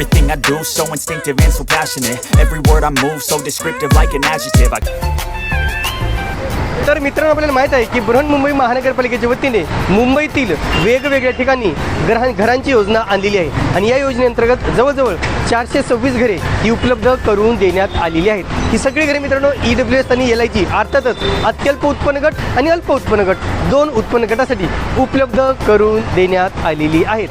Everything I do so instinctive and so passionate. Every word I move so descriptive like an adjective. I तर मित्रांनो आपल्याला माहीत आहे की बृहन्मुंबई महानगरपालिकेच्या वतीने मुंबईतील वेगवेगळ्या ठिकाणी घरां घरांची योजना आणलेली आहे. आणि या योजनेअंतर्गत जवळजवळ चारशे सव्वीस घरे ही उपलब्ध करून देण्यात आलेली आहेत. ही सगळी घरे मित्रांनो ई डब्ल्यू एस आणि एल आय जी अर्थातच अत्यल्प उत्पन्न गट आणि अल्प उत्पन्न गट. दोन उत्पन्न गटासाठी उपलब्ध करून देण्यात आलेली आहेत.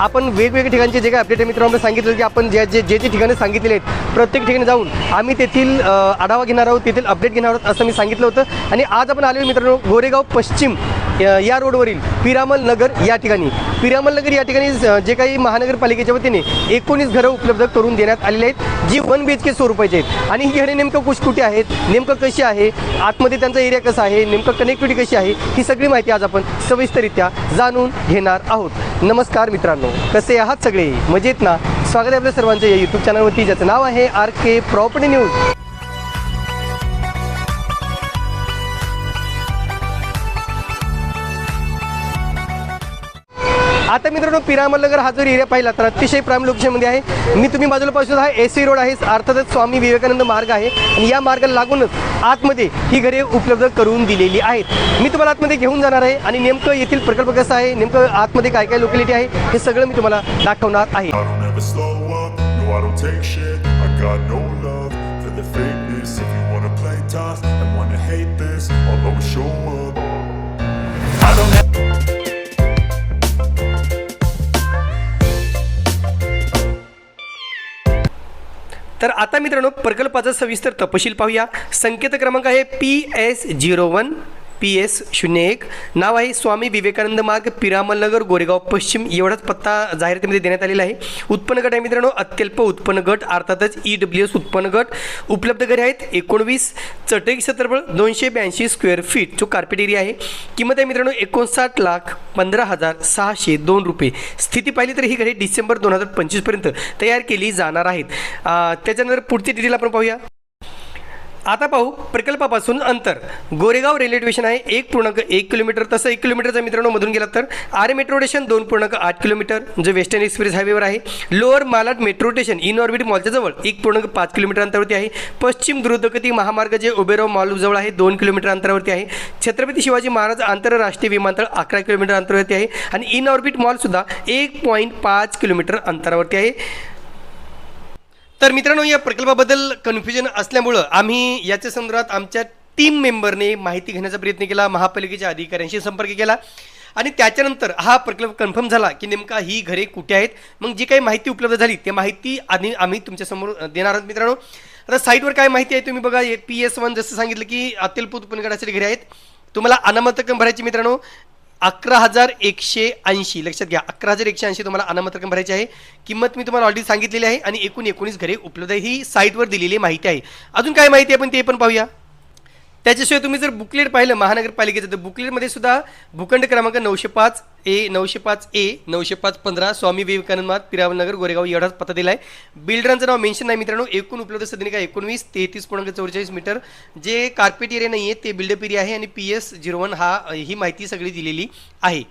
आपण वेगवेगळ्या ठिकाणचे जे काही अपडेट आहे मित्रांनो सांगितलं की आपण ज्या जे जे जे ठिकाणी सांगितलेले आहेत प्रत्येक ठिकाणी जाऊन आम्ही तेथील आढावा घेणार आहोत तेथील अपडेट घेणार आहोत असं मी सांगितलं होतं. आणि आज आपण आलेलो मित्रांनो गोरेगाव पश्चिम. या रोडवरील पिरामल नगर या ठिकाणी. पिरामल नगर या ठिकाणी जे काही महानगरपालिकेच्या वतीने एकोणीस घरं उपलब्ध करून देण्यात आलेली आहेत जी वन बी एच के स्वरूपाची आहेत. आणि ही घरे नेमकं कुश कुठे आहेत नेमकं कशी आहे आतमध्ये त्यांचा एरिया कसा आहे नेमकं कनेक्टिव्हिटी कशी आहे ही सगळी माहिती आज आपण सविस्तरित्या जाणून घेणार आहोत. नमस्कार मित्रांनो कसे आहात सगळे? मजेत ना? स्वागत आहे आपल्या सर्वांचं या यूट्यूब चॅनलवरती ज्याचं नाव आहे आर के प्रॉपर्टी न्यूज आता मित्रांनो पिरामलनगर हा जर एरिया पाहिला तर अतिशय प्राईम लोकेशनमध्ये आहे. मी तुम्ही बाजूला पाहू शकता हा ए सी रोड आहे अर्थातच स्वामी विवेकानंद मार्ग आहे. आणि या मार्गाला लागूनच आतमध्ये ही घरे उपलब्ध करून दिलेली आहेत. मी तुम्हाला आतमध्ये घेऊन जाणार आहे आणि नेमकं येथील प्रकल्प कसा आहे नेमकं आतमध्ये काय काय लोकॅलिटी आहे हे सगळं मी तुम्हाला दाखवणार आहे. If you wanna play tough and wanna hate this I'll always show up. तर आता मित्रांनो प्रकल्पाचा सविस्तर तपशील पाहूया. संकेत क्रमांक आहे P S zero one P S शून्य एक. नाव आहे स्वामी विवेकानंद मार्ग पिरामलनगर गोरेगाव पश्चिम. एवढाच पत्ता जाहिरातीमध्ये देण्यात आलेला आहे. उत्पन्न गट आहे मित्रांनो अत्यल्प उत्पन्न गट अर्थातच ई डब्ल्यू एस उत्पन्न गट. उपलब्ध घरे आहेत एकोणवीस चटई क्षेत्रफळ दोनशे ब्याऐंशी स्क्वेअर फीट. जो कार्पेट एरिया आहे. किंमत आहे मित्रांनो एकोणसाठ लाख पंधरा हजार सहाशे दोन रुपये. स्थिती पाहिली तर ही घरे डिसेंबर दोन हजार पंचवीसपर्यंत तयार केली जाणार आहेत. त्याच्यानंतर पुढची डिटेल आपण पाहूया. आता पाहू प्रकल्पापासून अंतर. गोरेगाव रेल्वे स्टेशन आहे एक पूर्णांक एक किलोमीटर. तसं एक किलोमीटरचा मित्रांनो मधून गेला तर. आरे मेट्रो स्टेशन दोन पूर्णांक आठ किलोमीटर जे वेस्टर्न एक्सप्रेस हायवेवर आहे. Lower Malad metro station Inorbit मॉलच्या जवळ एक पूर्णांक पाच किलोमीटर अंतरावरती आहे. पश्चिम द्रुतगती महामार्ग जे ओबेराव मॉलजवळ आहे दोन किलोमीटर अंतरावरती आहे. छत्रपती शिवाजी महाराज आंतरराष्ट्रीय विमानतळ अकरा किलोमीटर अंतरावरती आहे. आणि इन ऑर्बिट मॉलसुद्धा एक पॉईंट पाच किलोमीटर अंतरावरती आहे. तर मित्रांनो या प्रकल्पाबद्दल कन्फ्युजन असल्यामुळं आम्ही याच्या संदर्भात आमच्या टीम मेंबरने माहिती घेण्याचा प्रयत्न केला महापालिकेच्या अधिकाऱ्यांशी संपर्क केला आणि त्याच्यानंतर हा प्रकल्प कन्फर्म झाला की नेमका ही घरे कुठे आहेत? मग जी काही माहिती उपलब्ध झाली ती माहिती आधी आम्ही तुमच्यासमोर देणार आहोत मित्रांनो. आता साईटवर काय माहिती आहे तुम्ही बघा पी एस वन जसं सांगितलं की अत्यल्प उत्पन्न गटासाठी घरे आहेत. तुम्हाला अनामत रक्कम भरायची मित्रांनो. अकरा हजार एकशे ऐंशी. लक्षात घ्या अकरा हजार एकशे ऐंशी तुम्हाला अनामत रक्कम भरायची आहे. किंमत मी तुम्हाला ऑलरेडी सांगितलेली आहे आणि एकूण एकोणीस घरे उपलब्ध ही साईटवर दिलेली माहिती आहे. अजून काय माहिती आहे आपण ते पण पाहूया. त्याच्याशिवाय तुम्ही जर बुकलेट पाहिलं महानगरपालिकेचं तर बुकलेटमध्ये सुद्धा भूखंड क्रमांक नऊशे पाच ए नऊशे पाच ए नऊशे पाच पंधरा स्वामी विवेकानंद मार्ग पिरावनगर गोरेगाव एवढाच पत्ता दिला आहे बिल्डरांचं नाव मेन्शन नाही मित्रांनो एकूण उपलब्ध सदनिका एकोणवीस तेहतीस पूर्णांक चौवेचाळीस मीटर. जे कार्पेट एरिया नाही आहे ते बिल्डअप एरिया आहे आणि पी एस झिरो वन हा ही माहिती सगळी दिलेली आहे.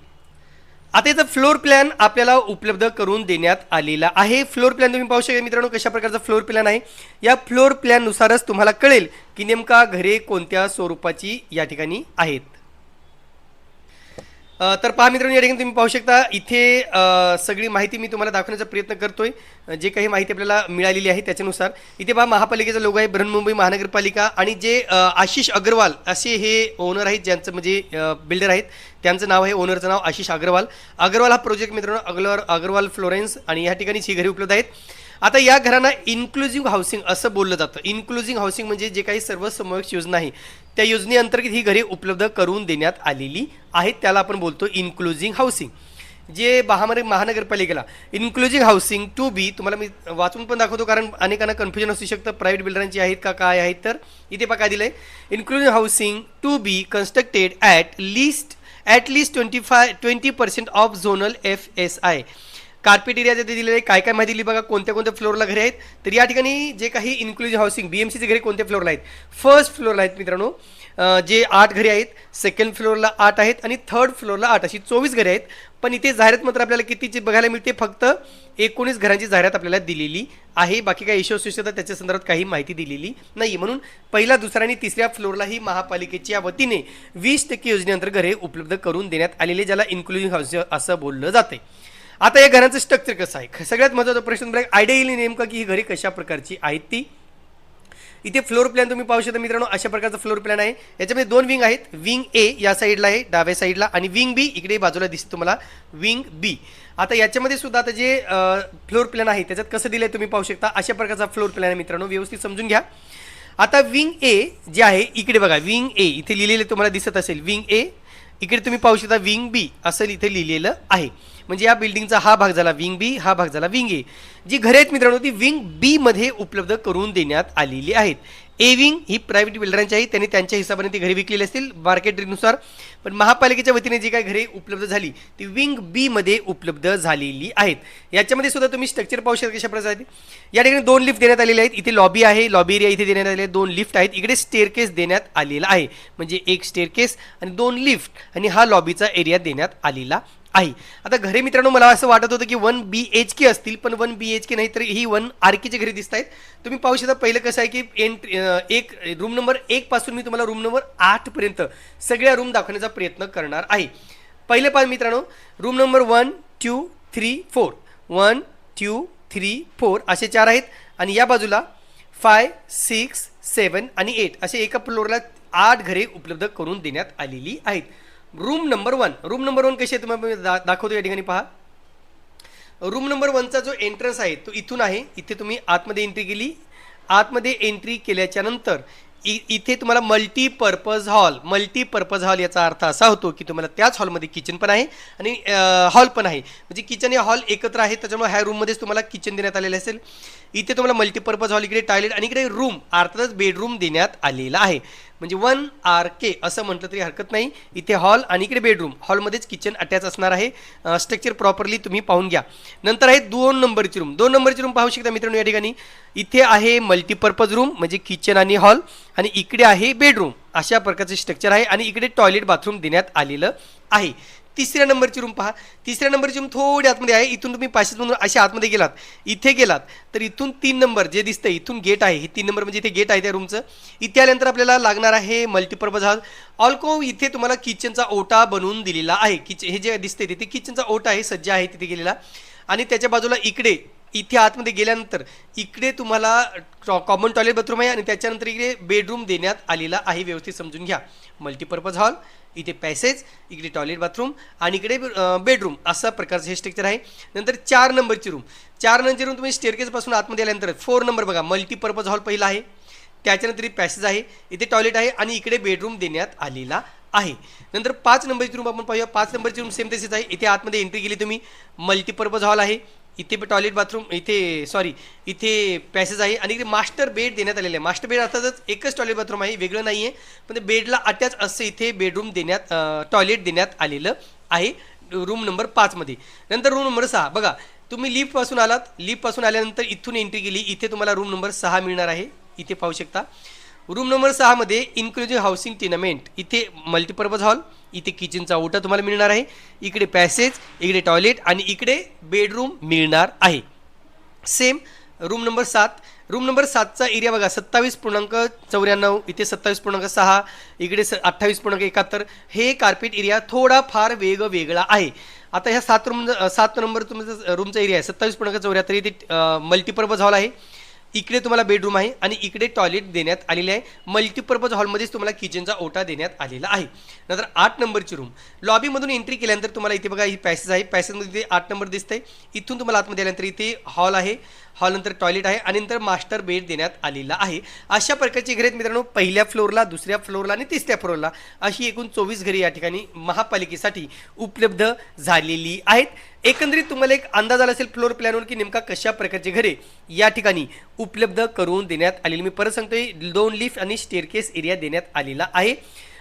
आता याचा फ्लोर प्लॅन आपल्याला उपलब्ध करून देण्यात आलेला आहे. फ्लोर प्लॅन तुम्ही पाहू शकता मित्रांनो कशा प्रकारचा फ्लोर प्लॅन आहे. या फ्लोर प्लॅननुसारच तुम्हाला कळेल की नेमका घरे कोणत्या स्वरूपाची या ठिकाणी आहेत. तर पहा मित्रांनो या ठिकाणी तुम्ही पाहू शकता इथे सगळी माहिती मी तुम्हाला दाखवण्याचा प्रयत्न करतोय. जे काही माहिती आपल्याला मिळालेली आहे त्याच्यानुसार. इथे पहा महापालिकेचा लोगो आहे बृहन्मुंबई महानगरपालिका आणि जे आशिष अग्रवाल असे हे ओनर आहेत ज्यांचं म्हणजे बिल्डर आहेत त्यांचं नाव आहे ओनरचं नाव आशिष अग्रवाल. अग्रवाल हा प्रोजेक्ट मित्रांनो अग्रवाल अग्रवाल फ्लोरेन्स आणि या ठिकाणीच ही घरे उपलब्ध आहेत. आता या घरांना इन्क्लुझिव्ह हाऊसिंग असं बोललं जातं. इन्क्लुझिव्ह हाऊसिंग म्हणजे जे काही सर्वसमावेश योजना आहे. त्या योजनेअंतर्गत ही घरे उपलब्ध करून देण्यात आलेली आहेत. त्याला आपण बोलतो इन्क्लुझिंग हाऊसिंग जे महामार्ग महानगरपालिकेला इन्क्लुझिंग हाऊसिंग टू बी तुम्हाला मी वाचून पण दाखवतो कारण अनेकांना कन्फ्युजन असू शकतं. प्रायव्हेट बिल्डरांची आहेत का काय आहेत तर इथे पहा काय दिलं आहे including housing to be constructed at least at least twenty five twenty percent of zonal F S I carpet area जे दिलेलं आहे काय काय माहिती दिली बघा कोणत्या कोणत्या फ्लोअरला घरे आहेत. तर या ठिकाणी जे काही इन्क्लुझिव्ह हाऊसिंग बी एम सीचे घरे कोणत्या फ्लोअरला आहेत? फर्स्ट फ्लोअरला आहेत मित्रांनो. जे आठ घरे आहेत सेकंड फ्लोअरला आठ आहेत आणि थर्ड फ्लोअरला आठ अशी चोवीस घरे आहेत. पण इथे जाहिरात मात्र आपल्याला कितीची बघायला मिळते फक्त एकोणीस घरांची जाहिरात आपल्याला दिलेली आहे. बाकी काही इशू असू शकतात त्याच्या संदर्भात काही माहिती दिलेली नाही म्हणून पहिला दुसरा आणि तिसऱ्या फ्लोअरलाही महापालिकेच्या वतीने वीस टक्के योजनेअंतर्गत घरे उपलब्ध करून देण्यात आलेले ज्याला इन्क्लुझिव्ह हाऊस असं बोललं जाते आता या घरांचं स्ट्रक्चर कसं आहे? सगळ्यात महत्त्वाचा प्रश्न तुम्हाला आयडिया येईल नेमकं की ही घरे कशा प्रकारची आहेत ती. इथे फ्लोर प्लॅन तुम्ही पाहू शकता मित्रांनो अशा प्रकारचा फ्लोर प्लॅन आहे. याच्यामध्ये दोन विंग आहेत. विंग ए या साईडला आहे डाव्या साईडला आणि विंग बी इकडे बाजूला दिसते तुम्हाला. विंग बी आता याच्यामध्ये सुद्धा आता जे फ्लोर प्लॅन आहे त्याच्यात कसं दिलं आहे तुम्ही पाहू शकता. अशा प्रकारचा फ्लोर प्लॅन आहे मित्रांनो. व्यवस्थित समजून घ्या. आता विंग ए जे आहे इकडे बघा. विंग ए इथे लिहिलेले तुम्हाला दिसत असेल. विंग ए इकडे तुम्ही पाहू शकता विंग बी असं इथे लिहिलेलं आहे. म्हणजे या बिल्डिंगचा हा भाग झाला विंग बी हा भाग झाला विंग ए जी घरे आहेत मित्रांनो ती विंग बी मध्ये उपलब्ध करून देण्यात आलेली आहेत. ए विंग ही प्रायव्हेट बिल्डरांची आहे त्यांनी त्यांच्या हिशोबाने ती घरी विकलेली असतील मार्केट रेटनुसार पण महापालिकेच्या वतीने जी काही घरे उपलब्ध झाली ती विंग बीमध्ये उपलब्ध झालेली आहेत. याच्यामध्ये सुद्धा तुम्ही स्ट्रक्चर पाहू शकता कशा प्रकारे या ठिकाणी दोन लिफ्ट देण्यात आलेले आहेत. इथे लॉबी आहे. लॉबी एरिया इथे देण्यात आलेले दोन लिफ्ट आहेत. इकडे स्टेअरकेस देण्यात आलेला आहे. म्हणजे एक स्टेअरकेस आणि दोन लिफ्ट आणि हा लॉबीचा एरिया देण्यात आलेला आहे. आता घरे मित्रांनो मला असं वाटत होतं की वन बी एच के असतील पण वन बी एच के नाही तर ही वन आर केचे घरे दिसत आहेत तुम्ही पाहू शकता पहिलं कसं आहे की एंट्री एक रूम नंबर एक पासून मी तुम्हाला रूम नंबर आठपर्यंत सगळ्या रूम दाखवण्याचा प्रयत्न करणार आहे. पहिले पाच मित्रांनो room number one two three four one two three four असे चार आहेत. आणि या बाजूला फाय सिक्स सेवन आणि एट असे एका फ्लोअरला आठ घरे उपलब्ध करून देण्यात आलेली आहेत. Room number one room number one कशी आहे तुम्हाला दा दाखवतो या ठिकाणी पहा. रूम नंबर वनचा जो एंट्रन्स आहे तो इथून आहे. इथे तुम्ही आतमध्ये एंट्री केली. आतमध्ये एंट्री केल्याच्यानंतर इ इथे तुम्हाला मल्टीपर्पज हॉल मल्टीपर्पज हॉल याचा अर्थ असा होतो की तुम्हाला त्याच हॉलमध्ये किचन पण आहे आणि हॉल पण आहे. म्हणजे किचन हे हॉल एकत्र आहे त्याच्यामुळे ह्या रूममध्येच तुम्हाला किचन देण्यात आलेलं असेल. इथे तुम्हाला मल्टीपर्पज हॉल इकडे टॉयलेट आणि इकडे रूम अर्थातच बेडरूम देण्यात आलेला आहे. म्हणजे वन आर के असं म्हटलं तरी हरकत नाही. इथे हॉल आणि इकडे बेडरूम हॉलमध्येच किचन अटॅच असणार आहे. स्ट्रक्चर प्रॉपरली तुम्ही पाहून घ्या. नंतर आहे दोन नंबरची रूम दोन नंबरची रूम पाहू शकता मित्रांनो या ठिकाणी. इथे आहे मल्टीपर्पज रूम म्हणजे किचन आणि हॉल आणि इकडे आहे बेडरूम अशा प्रकारचे स्ट्रक्चर आहे आणि इकडे टॉयलेट बाथरूम देण्यात आलेलं आहे. तिसऱ्या नंबरची रूम पहा. तिसऱ्या नंबरची रूम थोडी आतमध्ये आहे. इथून तुम्ही पाचशे म्हणून अशा आतमध्ये गेलात. इथे गेलात. तर इथून तीन नंबर जे दिसतं इथून गेट आहे. हे तीन नंबर म्हणजे इथे गेट आहे त्या रूमचं इथे आल्यानंतर आपल्याला लागणार आहे मल्टीपर्पज हॉल ऑल्को इथे तुम्हाला किचनचा ओटा बनवून दिलेला आहे. किच हे जे दिसते तिथे किचनचा ओटा आहे सज्ज आहे तिथे गेलेला. आणि त्याच्या बाजूला इकडे इथे आतमध्ये गेल्यानंतर इकडे तुम्हाला कॉमन टॉयलेट बाथरूम आहे आणि त्याच्यानंतर इकडे बेडरूम देण्यात आलेला आहे. व्यवस्थित समजून घ्या. मल्टीपर्पज हॉल इथे पॅसेज इकडे टॉयलेट बाथरूम आणि इकडे बेडरूम असा प्रकारचं हे स्ट्रक्चर आहे. नंतर चार नंबरची रूम चार नंबरची रूम तुम्ही स्टेअरकेजपासून आतमध्ये आल्यानंतर फोर नंबर बघा मल्टीपर्पज हॉल पहिला आहे. त्याच्यानंतर पॅसेज आहे इथे टॉयलेट आहे आणि इकडे बेडरूम देण्यात आलेला आहे. नंतर पाच नंबरची रूम आपण पाहूया. पाच नंबरची रूम सेम तसेच आहे. इथे आतमध्ये एंट्री केली तुम्ही. मल्टीपर्पज हॉल आहे. इथे टॉयलेट बाथरूम इथे सॉरी इथे पॅसेज आहे आणि इथे मास्टर बेड देण्यात आलेले आहे. मास्टर बेड अर्थातच एकच टॉयलेट बाथरूम आहे वेगळं नाही आहे पण बेडला अटॅच असं इथे बेडरूम देण्यात टॉयलेट देण्यात आलेलं आहे रूम नंबर पाचमध्ये नंतर रूम नंबर सहा. बघा तुम्ही लिफ्टपासून आलात. लिफ्टपासून आल्यानंतर इथून एंट्री केली. इथे तुम्हाला रूम नंबर सहा मिळणार आहे. इथे पाहू शकता. रूम नंबर सहामध्ये इन्क्लुझिव्ह हाऊसिंग टिनामेंट इथे मल्टीपर्पज हॉल इथे किचनचा ओटा तुम्हाला मिळणार आहे. इकडे पॅसेज इकडे टॉयलेट आणि इकडे बेडरूम मिळणार आहे. सेम रूम नंबर सात. रूम नंबर सातचा एरिया बघा सत्तावीस पूर्णांक चौऱ्याण्णव इथे सत्तावीस पूर्णांक सहा इकडे स अठ्ठावीस पूर्णांक एकाहत्तर. हे कार्पेट एरिया थोडा फार वेगवेगळा आहे. आता ह्या सात रूम सात नंबर तुमचा रूमचा एरिया आहे. सत्तावीस पूर्णांक चौऱ्याहत्तर इथे मल्टीपर्पज हॉल आहे. इकडे तुम्हाला बेडरूम आहे आणि इकडे टॉयलेट देण्यात आलेले आहे. मल्टीपर्पज हॉलमध्येच तुम्हाला किचनचा ओटा देण्यात आलेला आहे. नंतर आठ नंबरची रूम लॉबीमधून एंट्री केल्यानंतर तुम्हाला इथे बघा ही पॅसेज आहे. पॅसेजमध्ये इथे आठ नंबर दिसतंय. इथून तुम्हाला आतमध्ये आल्यानंतर इथे हॉल आहे. हॉलनंतर टॉयलेट आहे आणि नंतर मास्टर बेड देण्यात आलेला आहे. अशा प्रकारची घरे आहेत मित्रांनो पहिल्या फ्लोअरला दुसऱ्या फ्लोअरला आणि तिसऱ्या फ्लोअरला अशी एकूण चोवीस घरे या ठिकाणी महापालिकेसाठी उपलब्ध झालेली आहेत. एकंदरीत तुम्हाला एक अंदाज आला असेल फ्लोअर प्लॅनवर की नेमका कशा प्रकारची घरे या ठिकाणी उपलब्ध करून देण्यात आलेली. मी परत सांगतोय दोन लिफ्ट आणि स्टेअरकेस एरिया देण्यात आलेला आहे.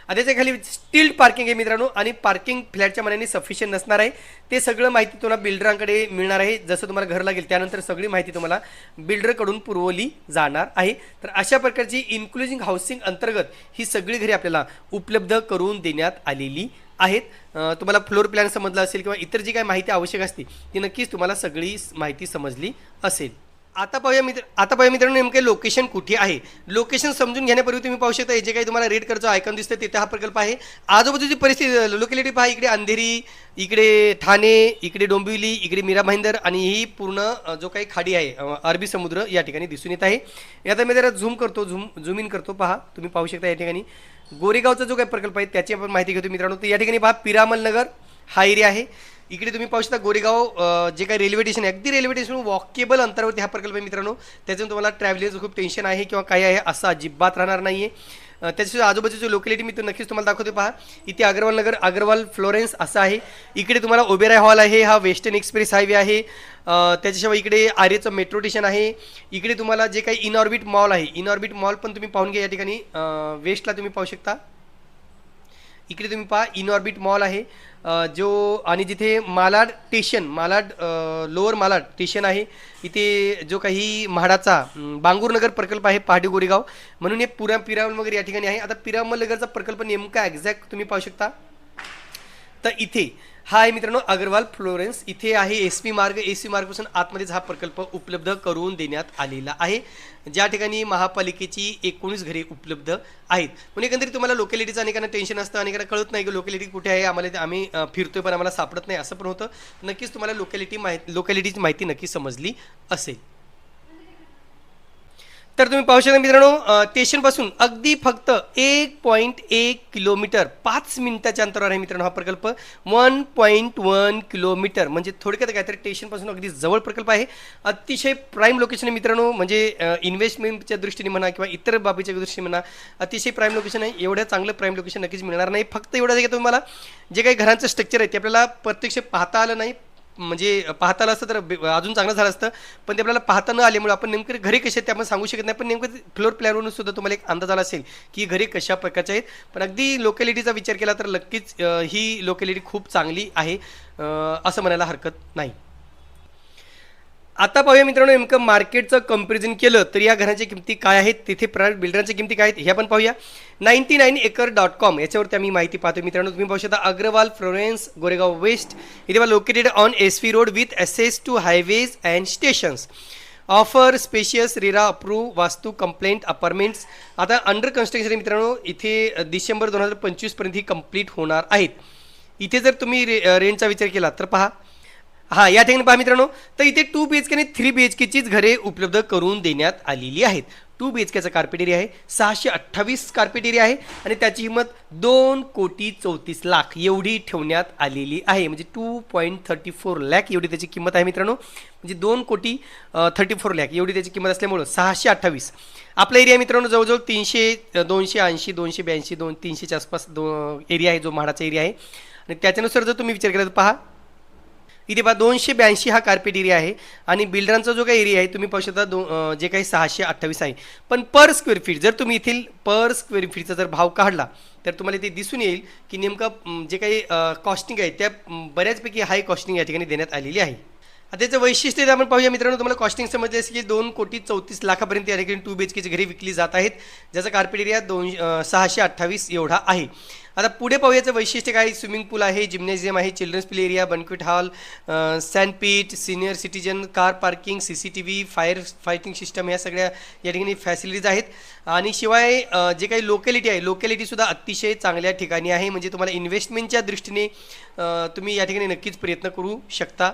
आता त्याच्याखाली स्टील पार्किंग आहे मित्रांनो आणि पार्किंग फ्लॅटच्या मनाने सफिशियंट नसणार आहे. ते सगळं माहिती तुम्हाला बिल्डरांकडे मिळणार आहे. जसं तुम्हाला घर लागेल त्यानंतर सगळी माहिती तुम्हाला बिल्डरकडून पुरवली जाणार आहे. तर अशा प्रकारची इन्क्लुझिंग हाऊसिंग अंतर्गत ही सगळी घरी आपल्याला उपलब्ध करून देण्यात आलेली आहेत. तुम्हाला फ्लोअर प्लॅन समजला असेल किंवा इतर जी काही माहिती आवश्यक असते ती नक्कीच तुम्हाला सगळी माहिती समजली असेल. आता पाहूया मित्र आता पाहूया मित्रांनो नेमके लोकेशन कुठे आहे? लोकेशन समजून घेण्यापूर्वी तुम्ही पाहू शकता जे काही तुम्हाला रेड करचं आयकॉन दिसतं तिथे हा प्रकल्प आहे. आजूबाजूची परिस्थिती लोकॅलिटी पहा इकडे अंधेरी इकडे ठाणे इकडे डोंबिवली इकडे मीरा भाईंदर आणि ही पूर्ण जो काही खाडी आहे अरबी समुद्र या ठिकाणी दिसून येत आहे. आता मी जरा झूम करतो झूम झूम इन करतो पहा तुम्ही पाहू शकता या ठिकाणी. गोरेगावचा जो काही प्रकल्प आहे त्याची आपण माहिती घेतो मित्रांनो. तर या ठिकाणी पहा पिरामल नगर हा एरिया आहे. इकडे तुम्ही पाहू शकता गोरेगाव जे काही रेल्वे स्टेशन आहे. अगदी रेल्वे स्टेशन वॉकेबल अंतरावरती हा प्रकल्प आहे मित्रांनो. त्याच्यातून तुम्हाला ट्रॅव्हलिंगचं खूप टेन्शन आहे किंवा काही आहे असं अजिबात राहणार नाही आहे त्याच्याशिवाय आजूबाजूची लोकॅलिटी मी तो नक्कीच तुम्हाला दाखवते पहा इथे अग्रवाल नगर अग्रवाल फ्लोरेन्स असं आहे. इकडे तुम्हाला ओबेराय हॉल आहे हा वेस्टर्न एक्सप्रेस हायवे आहे. त्याच्याशिवाय इकडे आर्यचं मेट्रो स्टेशन आहे. इकडे तुम्हाला जे काही इनऑर्बिट मॉल आहे इनऑर्बिट मॉल पण तुम्ही पाहून घ्या या ठिकाणी. वेस्टला तुम्ही पाहू शकता. इकडे तुम्ही पहा इनऑर्बिट मॉल आहे. जो आणि जिथे Malad station Malad lower Malad station आहे इथे जो काही म्हाडाचा बांगूरनगर प्रकल्प आहे पहाडी गोरेगाव. म्हणून हे पुरा पिरामल वगैरे या ठिकाणी आहे. आता पिरामल नगरचा प्रकल्प नेमका एक्झॅक्ट तुम्ही पाहू शकता. तर इथे हा आहे मित्रांनो अग्रवाल फ्लोरेन्स. इथे आहे S P Marg. S P मार्गपासून आतमध्येच हा प्रकल्प उपलब्ध करून देण्यात आलेला आहे. ज्या ठिकाणी महापालिकेची एकोणीस घरे उपलब्ध आहेत. पण एकंदरीत तुम्हाला लोकॅलिटीचं अनेकांना टेन्शन असतं अनेकांना कळत नाही की लोकॅलिटी कुठे आहे आम्हाला ते आम्ही फिरतोय पण आम्हाला सापडत नाही असं पण होतं. नक्कीच तुम्हाला लोकॅलिटी माहिती लोकॅलिटीची माहिती नक्की समजली असेल. तर तुम्ही पाहू शकता मित्रांनो स्टेशनपासून अगदी फक्त एक पॉईंट एक किलोमीटर पाच मिनिटाच्या अंतरावर आहे मित्रांनो हा प्रकल्प. वन पॉईंट वन किलोमीटर म्हणजे थोडक्यात काहीतरी स्टेशनपासून अगदी जवळ प्रकल्प आहे. अतिशय प्राईम लोकेशन आहे मित्रांनो म्हणजे इन्व्हेस्टमेंटच्या दृष्टीने म्हणा किंवा इतर बाबीच्या दृष्टीने म्हणा अतिशय प्राईम लोकेशन आहे. एवढ्या चांगलं प्राईम लोकेशन नक्कीच मिळणार नाही. फक्त एवढं जे तुम्हाला जे काही घरांचं स्ट्रक्चर आहे ते आपल्याला प्रत्यक्ष पाहता आलं नाही. म्हणजे पाहताला असतं तर अजून चांगलं झालं असतं. पण ते आपल्याला पाहता न आल्यामुळे आपण नेमके घरी कसे ते आपण सांगू शकत नाही. पण नेमकं फ्लोर प्लॅनवरून सुद्धा तुम्हाला एक अंदाज आला असेल की घरे कशा प्रकारचे आहेत. पण अगदी लोकॅलिटीचा विचार केला तर नक्कीच ही लोकॅलिटी खूप चांगली आहे. असं म्हणायला हरकत नाही. आता पाहूया मित्रांनो नेमकं मार्केटचं कंपॅरिझन केलं तर या घरांच्या किमती काय आहेत तिथे प्रायव्हेट बिल्डरांच्या किमती काय आहेत हे आपण पाहूया. Ninety nine acre dot com याच्यावरती आम्ही माहिती पाहतो मित्रांनो. तुम्ही पाहू शकता अग्रवाल फ्लोरेन्स गोरेगाव वेस्ट. इथे located on S V road with access to highways and stations offer spacious RERA approve vastu compliant apartments आता अंडर कन्स्ट्रक्शन मित्रांनो इथे डिसेंबर दोन हजार पंचवीसपर्यंत ही कंप्लीट होणार आहेत. इथे जर तुम्ही रे रेंटचा विचार केला तर पहा हां या ठिकाणी पहा मित्रांनो. तर इथे टू बी एच के आणि थ्री बी एच केचीच घरे उपलब्ध करून देण्यात आलेली आहेत. टू बी एच केचा कार्पेट एरिया आहे सहाशे अठ्ठावीस कार्पेट एरिया आहे आणि त्याची किंमत दोन कोटी चौतीस लाख एवढी ठेवण्यात आलेली आहे. म्हणजे two point thirty four lakh एवढी त्याची किंमत आहे मित्रांनो. म्हणजे दोन कोटी थर्टी फोर लॅक एवढी त्याची किंमत असल्यामुळं सहाशे अठ्ठावीस. आपला एरिया मित्रांनो जवळजवळ तीनशे दोनशे ऐंशी दोनशे ब्याऐंशी दोन तीनशेच्या आसपास दो एरिया आहे जो म्हाडाचा एरिया आहे. आणि त्याच्यानुसार जर तुम्ही विचार केला तर पहा इथे पहा दोनशे ब्याऐंशी हा कार्पेट एरिया आहे आणि बिल्डरांचा जो काही एरिया आहे तुम्ही पाहू शकता दो जे काही सहाशे अठ्ठावीस आहे. पण पर स्क्वेअर फीट जर तुम्ही येथील पर स्क्वेअर फीटचा जर भाव काढला तर तुम्हाला इथे दिसून येईल की नेमकं जे काही कॉस्टिंग आहे त्या बऱ्याचपैकी हाय कॉस्टिंग या ठिकाणी देण्यात आलेली आहे. आता त्याचं वैशिष्ट्य जर आपण पाहूया मित्रांनो तुम्हाला कॉस्टिंग समजले असेल की दोन कोटी चौतीस लाखापर्यंत या ठिकाणी टू बी एच केची घरी विकली जात आहेत ज्याचा कार्पेट एरिया दोन सहाशे अठ्ठावीस एवढा आहे. आता पुढे पाहूयाचं वैशिष्ट्य काय? स्विमिंग पूल आहे जिम्नॅझियम आहे children's play area banquet hall sandpit senior citizen car parking C C T V fire fighting system ह्या सगळ्या या ठिकाणी फॅसिलिटीज आहेत. आणि शिवाय जे काही लोकॅलिटी आहे लोकॅलिटीसुद्धा अतिशय चांगल्या ठिकाणी आहे. म्हणजे तुम्हाला इन्व्हेस्टमेंटच्या दृष्टीने तुम्ही या ठिकाणी नक्कीच प्रयत्न करू शकता.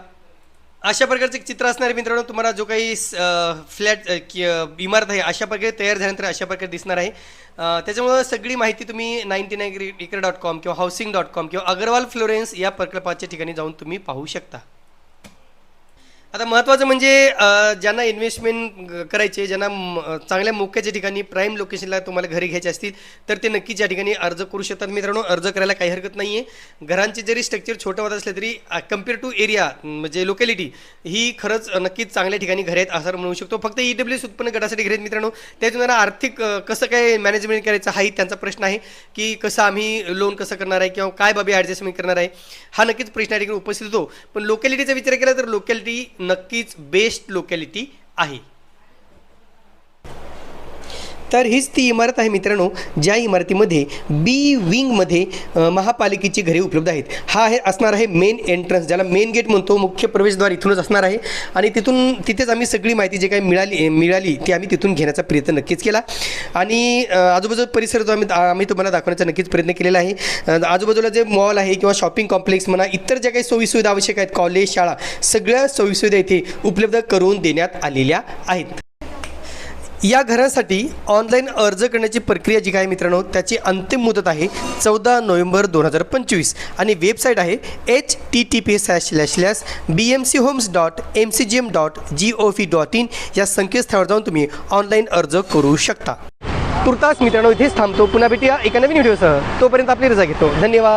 अशा प्रकारचं एक चित्र असणार मित्रांनो. तुम्हाला जो काही फ्लॅट इमारत आहे अशा प्रकारे तयार झाल्यानंतर अशा प्रकारे दिसणार आहे. त्याच्यामुळं सगळी माहिती तुम्ही ninety nine acre dot com किंवा हाऊसिंग डॉट कॉम किंवा अग्रवाल फ्लोरेन्स या प्रकल्पाच्या ठिकाणी जाऊन तुम्ही पाहू शकता. आता महत्त्वाचं म्हणजे ज्यांना इन्व्हेस्टमेंट करायचे ज्यांना चांगल्या मोक्याच्या ठिकाणी प्राईम लोकेशनला तुम्हाला घरी घ्यायचे असतील तर ते नक्कीच या ठिकाणी अर्ज करू शकतात. मित्रांनो अर्ज करायला काही हरकत नाही आहे घरांचे जरी स्ट्रक्चर छोटं होत असलं तरी कंपेअर टू एरिया म्हणजे लोकॅलिटी ही खरंच नक्कीच चांगल्या ठिकाणी घर आहेत असं म्हणू शकतो. फक्त ई डब्ल्यू एस उत्पन्न गटासाठी घर आहेत मित्रांनो. त्यातून आर्थिक कसं काय मॅनेजमेंट करायचं हाही त्यांचा प्रश्न आहे की कसं आम्ही लोन कसं करणार आहे किंवा काय बाबी ॲडजस्टमेंट करणार आहे हा नक्कीच प्रश्न या ठिकाणी उपस्थित होतो. पण लोकॅलिटीचा विचार केला तर लोकॅलिटी नक्कीच बेस्ट लोकॅलिटी आहे. तर हीच ती इमारत आहे मित्रांनो ज्या इमारतीमध्ये बी विंगमध्ये महापालिकेची घरे उपलब्ध आहेत. हा आहे असणार आहे मेन एंट्रन्स ज्याला मेन गेट म्हणतो मुख्य प्रवेशद्वार इथूनच असणार आहे. आणि तिथून तिथेच आम्ही सगळी माहिती जे काही मिळाली मिळाली ती आम्ही तिथून घेण्याचा प्रयत्न नक्कीच केला. आणि आजूबाजू आजूबाजूचा परिसर जो आम्ही आम्ही तुम्हाला दाखवण्याचा नक्कीच प्रयत्न केलेला आहे. आजूबाजूला जे मॉल आहे किंवा शॉपिंग कॉम्प्लेक्स म्हणा इतर ज्या काही सोयीसुविधा आवश्यक आहेत कॉलेज शाळा सगळ्या सोयीसुविधा इथे उपलब्ध करून देण्यात आलेल्या आहेत. या घरासाठी ऑनलाईन अर्ज करण्याची प्रक्रिया जी काय मित्रांनो त्याची अंतिम मुदत आहे चौदा नोव्हेंबर दोन हजार पंचवीस. आणि वेबसाईट आहे H T T P slash slash slash B M C homes dot M C G M dot G O V dot in या संकेतस्थळावर जाऊन तुम्ही ऑनलाईन अर्ज करू शकता. तुर्तास मित्रांनो इथेच थांबतो. पुन्हा भेटूया एका नवीन व्हिडिओसह तोपर्यंत आपली रजा घेतो. धन्यवाद.